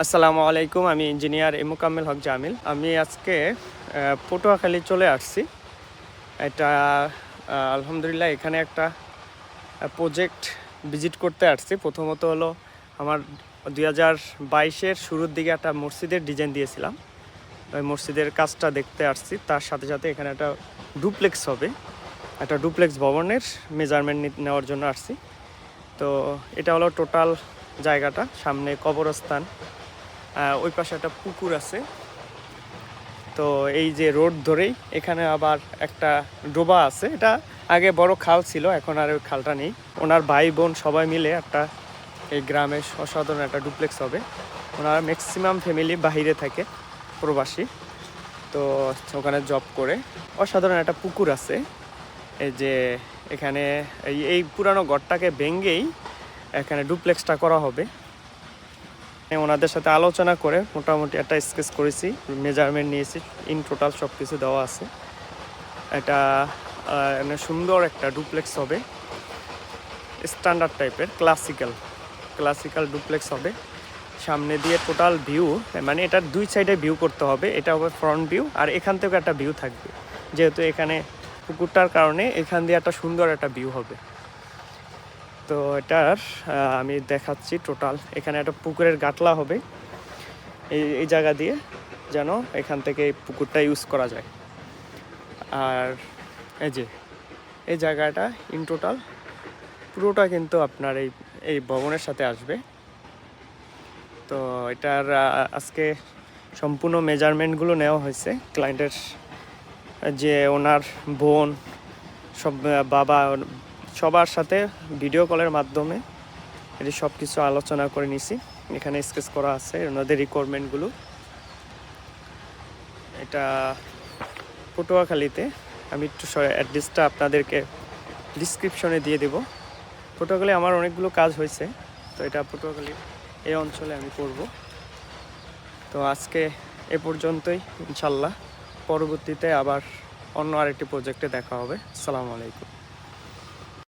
আসসালামু আলাইকুম, আমি ইঞ্জিনিয়ার এমুকাম্মেল হক জামিল। আমি আজকে পটুয়াখালী চলে আসছি। এটা আলহামদুলিল্লাহ এখানে একটা প্রজেক্ট ভিজিট করতে আসছি। প্রথমত হলো আমার দুই হাজার বাইশের শুরুর দিকে একটা মসজিদের ডিজাইন দিয়েছিলাম। ওই মসজিদের কাজটা দেখতে আসছি। তার সাথে সাথে এখানে একটা ডুপ্লেক্স হবে। একটা ডুপ্লেক্স ভবনের মেজারমেন্ট নেওয়ার জন্য আসছি। তো এটা হলো টোটাল জায়গাটা, সামনে কবরস্থান। ওই পাশে একটা পুকুর আছে। তো এই যে রোড ধরেই এখানে আবার একটা ডোবা আছে। এটা আগে বড় খাল ছিল, এখন আর ওই খালটা নেই। ওনার ভাই বোন সবাই মিলে একটা এই গ্রামে অসাধারণ একটা ডুপ্লেক্স হবে। ওনার ম্যাক্সিমাম ফ্যামিলি বাহিরে থাকে, প্রবাসী। তো ওখানে জব করে। অসাধারণ একটা পুকুর আছে। এই যে এখানে এই পুরানো ঘরটাকে ভেঙ্গেই এখানে ডুপ্লেক্সটা করা হবে। ওনাদের সাথে আলোচনা করে মোটামুটি একটা স্কেচ করেছি মেজারমেন্ট নিয়েছি ইন টোটাল সব কিছু দেওয়া আছে। এটা মানে সুন্দর একটা ডুপ্লেক্স হবে স্ট্যান্ডার্ড টাইপের ক্লাসিক্যাল ক্লাসিক্যাল ডুপ্লেক্স হবে। সামনে দিয়ে টোটাল ভিউ মানে এটার দুই সাইডে ভিউ করতে হবে, এটা হবে ফ্রন্ট ভিউ আর এখান থেকে একটা ভিউ থাকবে। যেহেতু এখানে পুকুরটার কারণে এখান দিয়ে একটা সুন্দর একটা ভিউ হবে। তো এটার আমি দেখাচ্ছি টোটাল। এখানে একটা পুকুরের গাটলা হবে। এই এই জায়গা দিয়ে যেন এখান থেকে এই পুকুরটা ইউজ করা যায়। আর এই যে, এই জায়গাটা ইন টোটাল পুরোটা কিন্তু আপনার এই এই ভবনের সাথে আসবে। তো এটার আজকে সম্পূর্ণ মেজারমেন্টগুলো নেওয়া হয়েছে। ক্লায়েন্টের যে ওনার বোন, সব বাবা সবার সাথে ভিডিও কলের মাধ্যমে এটি সব কিছু আলোচনা করে নিছি। এখানে স্কেচ করা আছে, ওনাদের রিকোয়ারমেন্টগুলো এটা পটুয়াখালীতে, আমি একটু অ্যাড্রেসটা আপনাদেরকে ডিসক্রিপশনে দিয়ে দেব। পটুয়াখালী আমার অনেকগুলো কাজ হয়েছে, তো এটা পটুয়াখালী এই অঞ্চলে আমি করব। তো আজকে এ পর্যন্তই, ইনশাল্লাহ। পরবর্তীতে আবার অন্য আরেকটি প্রজেক্টে দেখা হবে। আসসালামু আলাইকুম।